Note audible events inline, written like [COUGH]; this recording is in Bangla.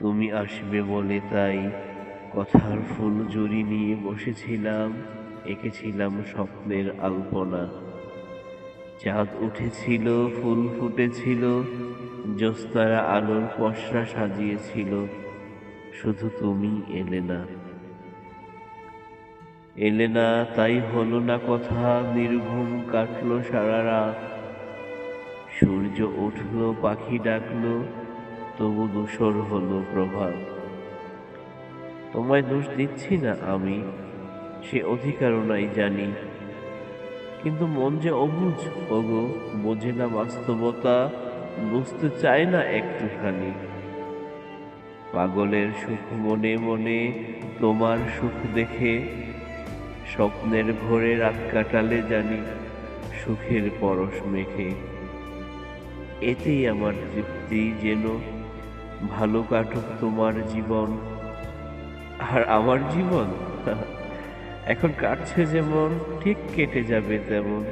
তুমি আসবে বলে তাই কথার ফুল জুড়ি নিয়ে বসেছিলাম, এঁকেছিলাম স্বপ্নের আলপনা। চাঁদ উঠেছিল, ফুল ফুটেছিল, জ্যোৎস্নারা আলোর পসরা সাজিয়েছিল, শুধু তুমি এলে না। এলে না, তাই হলো না কথা, নির্ঘুম কাটলো সারা রাত। সূর্য উঠল, পাখি ডাকলো তবু দূষর হলো প্রভাত তোমায় দোষ দিচ্ছি না আমি, সে অধিকারও নাই জানি। কিন্তু মন যে অবুঝ ওগো, বোঝে না বাস্তবতা, বুঝতে চায় না একটুখানি। পাগলের সুখ মনে মনে তোমার সুখ দেখে, স্বপ্নের ঘোরে রাত কাটালে জানি সুখের পরশ মেখে। এতেই আমার তৃপ্তি যেন ভালো কাটুক তোমার জীবন। আর আমার জীবন? [LAUGHS] এখন কাটছে যেমন ঠিক কেটে যাবে তেমন।